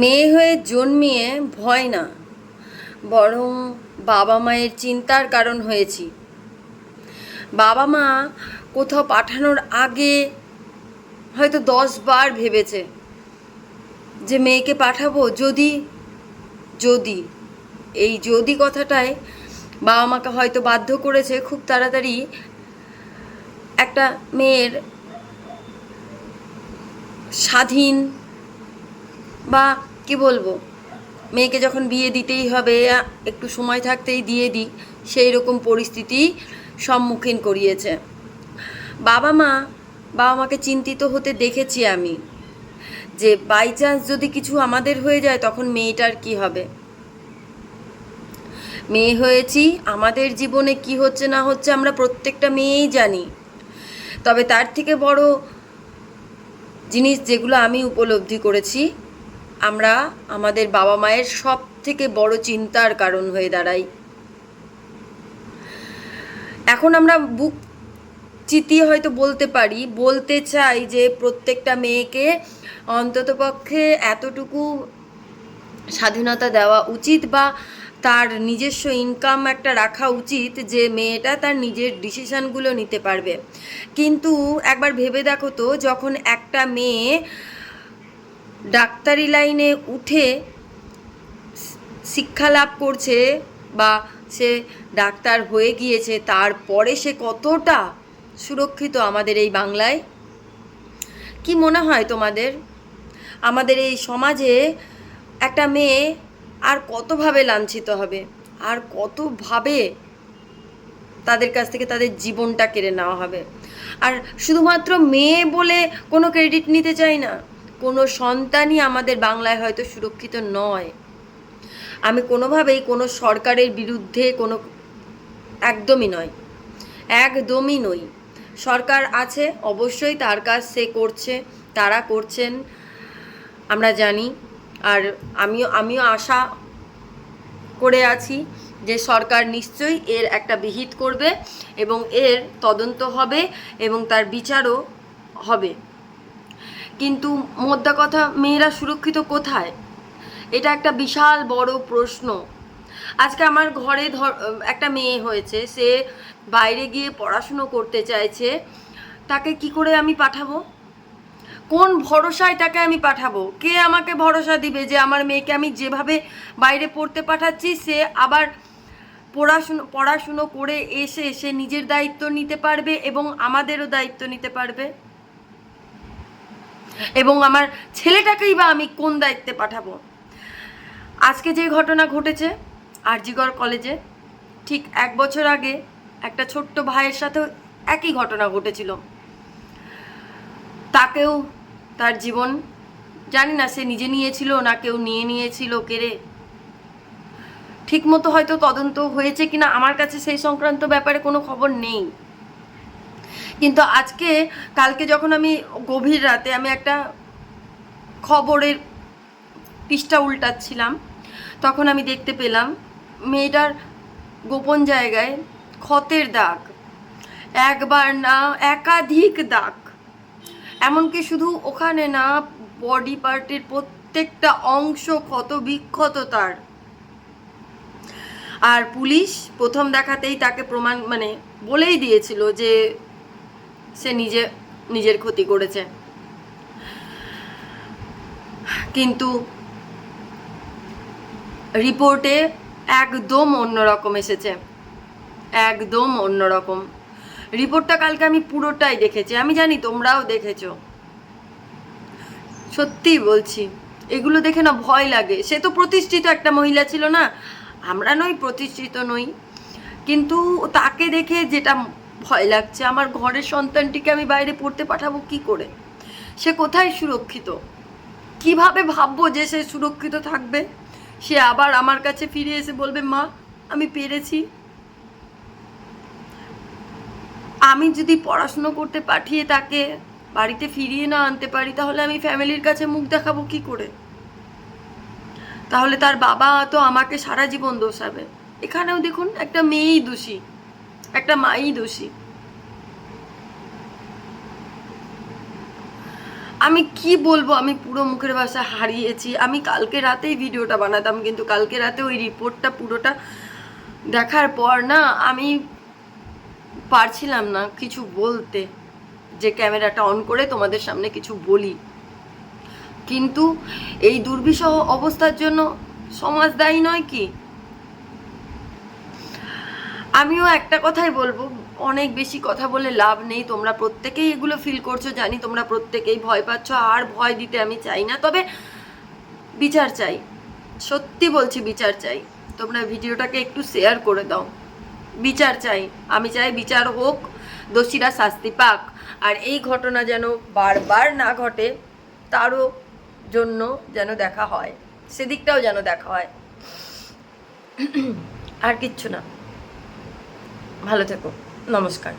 মেয়ে হয়ে জন্মিয়ে ভয় না, বরং বাবা মায়ের চিন্তার কারণ হয়েছি। বাবা মা কোথাও পাঠানোর আগে হয়তো দশ বার ভেবেছে যে মেয়েকে পাঠাবো যদি যদি। এই যদি কথাটায় বাবা মাকে হয়তো বাধ্য করেছে খুব তাড়াতাড়ি একটা মেয়ের স্বাধীন বা কি বলব, মেয়েকে যখন বিয়ে দিতেই হবে একটু সময় থাকতেই দিয়ে দিই, সেই রকম পরিস্থিতি সম্মুখীন করিয়েছে। বাবা মা, বাবা মাকে চিন্তিত হতে দেখেছি আমি, যে বাই চান্স যদি কিছু আমাদের হয়ে যায়, তখন মেয়েটার কি হবে? মেয়ে হয়েছি, আমাদের জীবনে কি হচ্ছে না হচ্ছে আমরা প্রত্যেকটা মেয়েই জানি। তবে তার থেকে বড় জিনিস যেগুলো আমি উপলব্ধি করেছি আমরা আমাদের বাবা মায়ের সব থেকে বড় চিন্তার কারণ হয়ে দাঁড়াই। এখন আমরা বুক চিতিয়ে হয়তো বলতে পারি, বলতে চাই যে প্রত্যেকটা মেয়েকে অন্ততপক্ষে এতটুকু স্বাধীনতা দেওয়া উচিত বা তার নিজস্ব ইনকাম একটা রাখা উচিত যে মেয়েটা তার নিজের ডিসিশানগুলো নিতে পারবে। কিন্তু একবার ভেবে দেখো তো, যখন একটা মেয়ে ডাক্তারি লাইনে উঠে শিক্ষা লাভ করছে বা সে ডাক্তার হয়ে গিয়েছে, তারপরে সে কতটা সুরক্ষিত আমাদের এই বাংলায়? কি মনে হয় তোমাদের? আমাদের এই সমাজে একটা মেয়ে আর কতভাবে লাঞ্ছিত হবে? আর কতভাবে তাদের কাছ থেকে তাদের জীবনটা কেড়ে নেওয়া হবে? আর শুধুমাত্র মেয়ে বলে কোনো ক্রেডিট নিতে চাই না। কোনো সন্তানই আমাদের বাংলায় হয়তো সুরক্ষিত নয়। আমি কোনোভাবেই কোনো সরকারের বিরুদ্ধে কোনো একদমই নয় একদমই নই। সরকার আছে, অবশ্যই তার কাজ সে করছে, তারা করছেন, আমরা জানি। আর আমিও আমিও আশা করে আছি যে সরকার নিশ্চয়ই এর একটা বিহিত করবে এবং এর তদন্ত হবে এবং তার বিচারও হবে। কিন্তু মোদ্দা কথা, মেয়েরা সুরক্ষিত কোথায়? এটা একটা বিশাল বড় প্রশ্ন। আজকে আমার ঘরে ধর, একটা মেয়ে হয়েছে, সে বাইরে গিয়ে পড়াশুনো করতে চাইছে। তাকে কি করে আমি পাঠাবো? কোন ভরসায় তাকে আমি পাঠাবো? কে আমাকে ভরসা দিবে যে আমার মেয়েকে আমি যেভাবে বাইরে পড়তে পাঠাচ্ছি, সে আবার পড়াশুনো পড়াশুনো করে এসে সে নিজের দায়িত্ব নিতে পারবে এবং আমাদেরও দায়িত্ব নিতে পারবে? এবং আমার ছেলেটাকেই বা আমি কোন দায়িত্বে পাঠাবো? আজকে যে ঘটনা ঘটেছে আরজিগড় কলেজে, ঠিক এক বছর আগে একটা ছোট্ট ভাইয়ের সাথেও একই ঘটনা ঘটেছিল। তাকেও তার জীবন, জানি না সে নিজে নিয়েছিল না কেউ নিয়ে নিয়েছিল কেড়ে ঠিক মতো হয়তো তদন্ত হয়েছে কিনা, আমার কাছে সেই সংক্রান্ত ব্যাপারে কোনো খবর নেই। কিন্তু আজকে, কালকে যখন আমি গভীর রাতে আমি একটা খবরের পৃষ্ঠা উল্টাচ্ছিলাম, তখন আমি দেখতে পেলাম মেয়েটার গোপন জায়গায় ক্ষতের দাগ। একবার না, একাধিক দাগ। এমনকি শুধু ওখানে না, বডি পার্টের প্রত্যেকটা অংশ ক্ষত বিক্ষত তার। আর পুলিশ প্রথম দেখাতেই তাকে প্রমাণ মানে বলেই দিয়েছিল যে সে নিজে, নিজের ক্ষতি করেছে। কিন্তু রিপোর্টে একদম অন্যরকম এসেছে। একদম অন্যরকম রিপোর্টটা কালকে আমি পুরোটাই দেখেছি। আমি জানি তোমরাও দেখেছ। সত্যিই বলছি, এগুলো দেখে না ভয় লাগে। সে তো প্রতিষ্ঠিত একটা মহিলা ছিল না। আমরা নই প্রতিষ্ঠিত নই। কিন্তু তাকে দেখে যেটা ভয় লাগছে। আমার ঘরের সন্তানটিকে আমি বাইরে পড়তে পাঠাবো কি করে? সে কোথায় সুরক্ষিত? কীভাবে ভাববো যে সে সুরক্ষিত থাকবে? সে আবার আমার কাছে ফিরে এসে বলবে, মা, আমি পেরেছি। আমি যদি পড়াশুনো করতে পাঠিয়ে তাকে বাড়িতে ফিরিয়ে না আনতে পারি, তাহলে আমি ফ্যামিলির কাছে মুখ দেখাবো কি করে? তাহলে তার বাবা তো আমাকে সারা জীবন দোষাবে। এখানেও দেখুন, একটা মেয়েই দোষী। একটা মাই দোষী। আমি কি বলব? আমি পুরো মুখের ভাষা হারিয়েছি। আমি কালকে রাতেই ভিডিওটা বানাতাম, কিন্তু কালকে রাতে ওই রিপোর্টটা পুরোটা দেখার পর না, আমি পারছিলাম না কিছু বলতে। যে ক্যামেরাটা অন করে তোমাদের সামনে কিছু বলি। কিন্তু এই দুর্বিষহ অবস্থার জন্য সমাজ দায়ী নয় কি? আমিও একটা কথাই বলব, অনেক বেশি কথা বলে লাভ নেই। তোমরা প্রত্যেকেই এগুলো ফিল করছ, জানি তোমরা প্রত্যেকেই ভয় পাচ্ছ, আর ভয় দিতে আমি চাই না। তবে বিচার চাই, সত্যি বলছি বিচার চাই। তোমরা ভিডিওটাকে একটু শেয়ার করে দাও। বিচার চাই, আমি চাই বিচার হোক, দোষীরা শাস্তি পাক। আর এই ঘটনা যেন বারবার না ঘটে, তারও জন্য যেন দেখা হয়, সেদিকটাও যেন দেখা হয়। আর কিচ্ছু না। ভালো থেকো। নমস্কার।